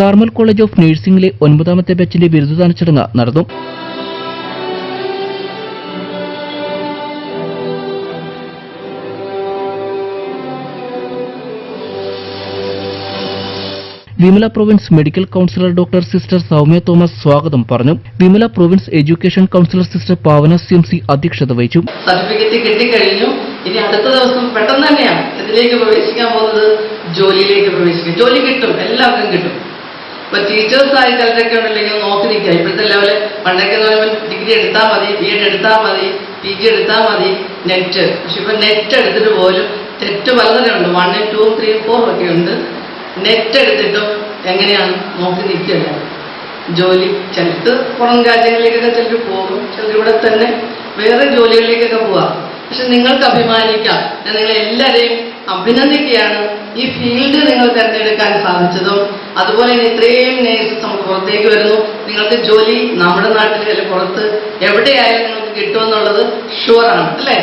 Carmel college of നഴ്സിംഗിലെ ഒൻപതാമത്തെ ബാച്ചിന്റെ ബിരുദദാന ചടങ്ങ് നടന്നു. Vimala province medical councillor doctor sister Soumya Thomas സ്വാഗതം പറഞ്ഞു. Vimala province education councillor sister Pavana C M C അധ്യക്ഷത വഹിച്ചു. സർട്ടിഫിക്കറ്റ് കിട്ടിക്കഴിഞ്ഞു. ഇനി അടുത്ത ദിവസം പെട്ടെന്ന് തന്നെയാണ് ഇതിലേക്ക് പ്രവേശിക്കാൻ പോകുന്നത്. ജോലിയിലേക്ക് പ്രവേശിക്കും. ജോലി കിട്ടും. എല്ലാവർക്കും കിട്ടും. ഇപ്പൊ ടീച്ചേഴ്സ് ആയി ചിലരൊക്കെ ഉണ്ടെങ്കിൽ നോക്കി നിൽക്കുക. ഇപ്പോഴത്തെ ലെവൽ പണ്ടൊക്കെ ഡിഗ്രി എടുത്താൽ മതി ബി എഡ് എടുത്താൽ മതി പി ജി എടുത്താൽ മതി നെറ്റ് പക്ഷെ ഇപ്പൊ നെറ്റ് എടുത്തിട്ട് പോലും തെറ്റ് പലതരമുണ്ട്. വൺ ടു ത്രീ ഫോർ ഒക്കെ ഉണ്ട്. നെറ്റ് എടുത്തിട്ടും എങ്ങനെയാണ് നോക്കി നിൽക്കില്ല ജോലി ചിലത് പുറം രാജ്യങ്ങളിലേക്കൊക്കെ ചിലർ പോകും ചിലർ ഇവിടെ തന്നെ വേറെ ജോലികളിലേക്കൊക്കെ പോവാം. പക്ഷെ നിങ്ങൾക്ക് അഭിമാനിക്കാം. ഞാൻ നിങ്ങളെല്ലാവരെയും അഭിനന്ദിക്കുകയാണ്. ഈ ഫീൽഡ് നിങ്ങൾ തിരഞ്ഞെടുക്കാൻ സാധിച്ചതും അതുപോലെ തന്നെ ഇത്രയും നേഴ്സസ് നമുക്ക് പുറത്തേക്ക് വരുന്നു. നിങ്ങൾക്ക് ജോലി നമ്മുടെ നാട്ടിൽ അല്ലെങ്കിൽ പുറത്ത് എവിടെയായാലും നിങ്ങൾക്ക് കിട്ടുമെന്നുള്ളത് ഷുവറാണ് അല്ലേ?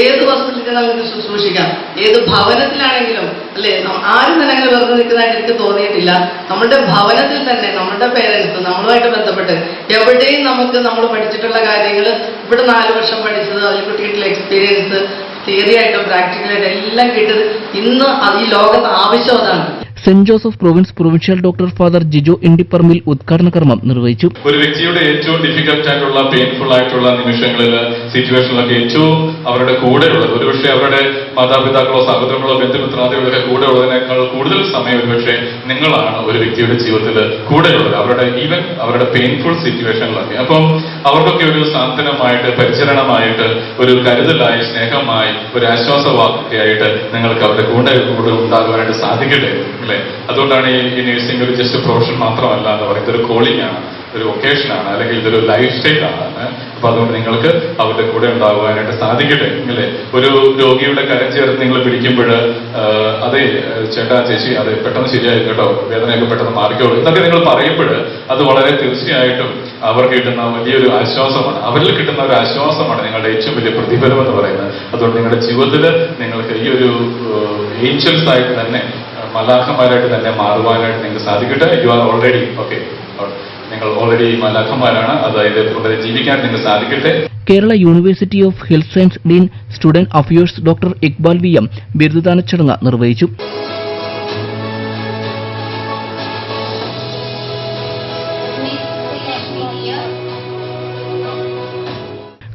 ഏത് ഹോസ്പിറ്റലിൽ നമുക്ക് ശുശ്രൂഷിക്കാം? ഏത് ഭവനത്തിലാണെങ്കിലും അല്ലേ? ആരും തന്നെ അങ്ങനെ വെറുതെ നിൽക്കുന്നതായിട്ട് എനിക്ക് തോന്നിയിട്ടില്ല. നമ്മുടെ ഭവനത്തിൽ തന്നെ നമ്മുടെ പേരൻസ് നമ്മളുമായിട്ട് ബന്ധപ്പെട്ട് എവിടെയും നമുക്ക് നമ്മൾ പഠിച്ചിട്ടുള്ള കാര്യങ്ങൾ ഇവിടെ നാല് വർഷം പഠിച്ചത് അതിൽ കിട്ടിയിട്ടുള്ള എക്സ്പീരിയൻസ് തിയറി ആയിട്ടും പ്രാക്ടിക്കലായിട്ടും എല്ലാം കിട്ടിയത് ഇന്ന് ഈ ലോകത്ത് ആവശ്യം അതാണ്. Saint Joseph province provincial doctor father Jijo Indiparambil ഉദ്ഘാടന കർമ്മം നിർവഹിച്ചു. ഒരു വ്യക്തിയുടെ ഏറ്റവും ഡിഫിക്കൽട്ട് ആയിട്ടുള്ള പെയിൻഫുൾ ആയിട്ടുള്ള നിമിഷങ്ങളിൽ സിറ്റുവേഷനിലൊക്കെ ഏറ്റവും അവരുടെ കൂടെ ഉള്ളത്. ഒരുപക്ഷെ അവരുടെ മാതാപിതാക്കളോ സഹോദരങ്ങളോ ബന്ധുമിത്രാദികളൊക്കെ കൂടെ ഉള്ളതിനേക്കാൾ കൂടുതൽ സമയം ഒരുപക്ഷെ നിങ്ങളാണ് ഒരു വ്യക്തിയുടെ ജീവിതത്തിൽ കൂടെ ഉള്ളത്. അവരുടെ ഈവൻ അവരുടെ പെയിൻഫുൾ സിറ്റുവേഷനിലൊക്കെ അപ്പം അവർക്കൊക്കെ ഒരു സാന്ത്വനമായിട്ട് പരിചരണമായിട്ട് ഒരു കരുതലായി സ്നേഹമായി ഒരു ആശ്വാസവാക്കൊക്കെ നിങ്ങൾക്ക് അവരുടെ കൂടെ കൂടെ ഉണ്ടാകുവാനായിട്ട് സാധിക്കട്ടെ അല്ലേ? അതുകൊണ്ടാണ് ഈ നഴ്സിംഗ് ഒരു ജസ്റ്റ് പ്രൊഫഷൻ മാത്രമല്ല എന്ന് പറയുന്നത്. ഒരു കോളിംഗ് ആണ് ഒരു ഒക്കേഷനാണ് അല്ലെങ്കിൽ ഇതൊരു ലൈഫ് സ്റ്റൈൽ ആണ്. അപ്പൊ അതുകൊണ്ട് നിങ്ങൾക്ക് അവരുടെ കൂടെ ഉണ്ടാകുവാനായിട്ട് സാധിക്കട്ടെ. അല്ലേ ഒരു രോഗിയുടെ കരം ചേർത്ത് നിങ്ങൾ പിടിക്കുമ്പോൾ അതെ ചേട്ടാ ചേച്ചി അതെ പെട്ടെന്ന് ശരിയായി കേട്ടോ. വേദനയൊക്കെ പെട്ടെന്ന് മാറിക്കോളൂ എന്നൊക്കെ നിങ്ങൾ പറയുമ്പോൾ അത് വളരെ തീർച്ചയായിട്ടും അവർക്ക് കിട്ടുന്ന വലിയൊരു ആശ്വാസമാണ്. അവരിൽ കിട്ടുന്ന ഒരു ആശ്വാസമാണ് നിങ്ങളുടെ ഏറ്റവും വലിയ പ്രതിഫലം എന്ന് പറയുന്നത്. അതുകൊണ്ട് നിങ്ങളുടെ ജീവിതത്തിൽ നിങ്ങൾക്ക് ഈ ഒരു ഏഞ്ചൽസ് ആയിട്ട് തന്നെ മലാഖമാരായിട്ട് തന്നെ മാറുവാനായിട്ട് നിങ്ങൾക്ക് സാധിക്കട്ടെ. You are already okay already മലാഖന്മാരാണ് അതായത് തുടരെ ജീവിക്കാൻ സാധിക്കട്ടെ. Kerala university of health science dean student affairs doctor Iqbal V M ബിരുദദാന ചടങ്ങ് നിർവഹിച്ചു.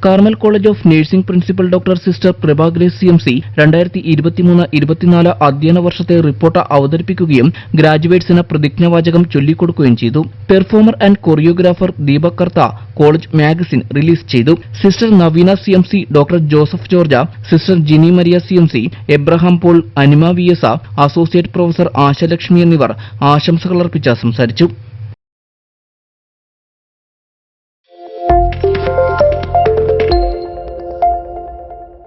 Carmel college of nursing principal doctor sister പ്രഭാഗ്രേ Grace C M C രണ്ടായിരത്തി ഇരുപത്തിമൂന്ന് ഇരുപത്തിനാല് അധ്യയന വർഷത്തെ റിപ്പോർട്ട് അവതരിപ്പിക്കുകയും ഗ്രാജുവേറ്റ്സിന് പ്രതിജ്ഞാവാചകം ചൊല്ലിക്കൊടുക്കുകയും ചെയ്തു. Performer and choreographer Deepak Kartha college magazine release ചെയ്തു. Sister Naveena C M C doctor Joseph George sister Jini Maria C M C Abraham Paul Anima V S associate professor Ashalakshmi എന്നിവർ ആശംസകൾ അർപ്പിച്ച് സംസാരിച്ചു.